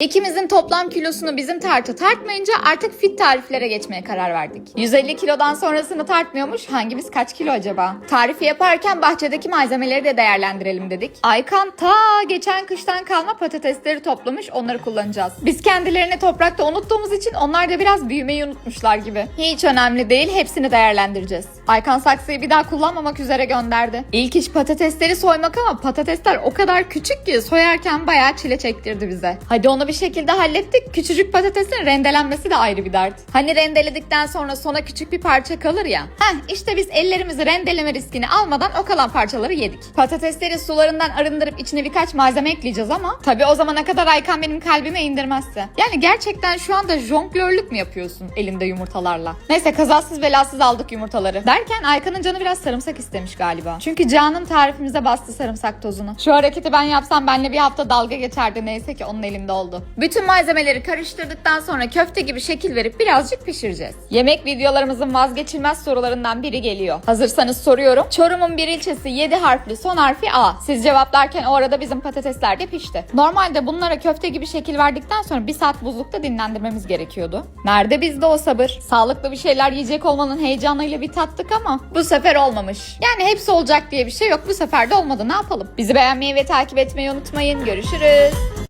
İkimizin toplam kilosunu bizim tartı tartmayınca artık fit tariflere geçmeye karar verdik. 150 kilodan sonrasını tartmıyormuş. Hangimiz kaç kilo acaba? Tarifi yaparken bahçedeki malzemeleri de değerlendirelim dedik. Aykan ta geçen kıştan kalma patatesleri toplamış onları kullanacağız. Biz kendilerini toprakta unuttuğumuz için onlar da biraz büyümeyi unutmuşlar gibi. Hiç önemli değil hepsini değerlendireceğiz. Aykan saksıyı bir daha kullanmamak üzere gönderdi. İlk iş patatesleri soymak ama patatesler o kadar küçük ki soyarken bayağı çile çektirdi bize. Hadi onu bir şekilde hallettik. Küçücük patatesin rendelenmesi de ayrı bir dert. Hani rendeledikten sonra sona küçük bir parça kalır ya. Heh işte biz ellerimizi rendeleme riskini almadan o kalan parçaları yedik. Patatesleri sularından arındırıp içine birkaç malzeme ekleyeceğiz ama tabii o zamana kadar Aykan benim kalbime indirmezse. Yani gerçekten şu anda jonglörlük mü yapıyorsun elinde yumurtalarla? Neyse kazasız belasız aldık yumurtaları. Derken Aykan'ın canı biraz sarımsak istemiş galiba. Çünkü Can'ın tarifimize bastı sarımsak tozunu. Şu hareketi ben yapsam benle bir hafta dalga geçerdi neyse ki onun elinde oldu. Bütün malzemeleri karıştırdıktan sonra köfte gibi şekil verip birazcık pişireceğiz. Yemek videolarımızın vazgeçilmez sorularından biri geliyor. Hazırsanız soruyorum. Çorum'un bir ilçesi 7 harfli son harfi A. Siz cevaplarken o arada bizim patatesler de pişti. Normalde bunlara köfte gibi şekil verdikten sonra bir saat buzlukta dinlendirmemiz gerekiyordu. Nerede bizde o sabır? Sağlıklı bir şeyler yiyecek olmanın heyecanıyla bir tattık ama bu sefer olmamış. Yani hepsi olacak diye bir şey yok. Bu sefer de olmadı. Ne yapalım? Bizi beğenmeyi ve takip etmeyi unutmayın. Görüşürüz.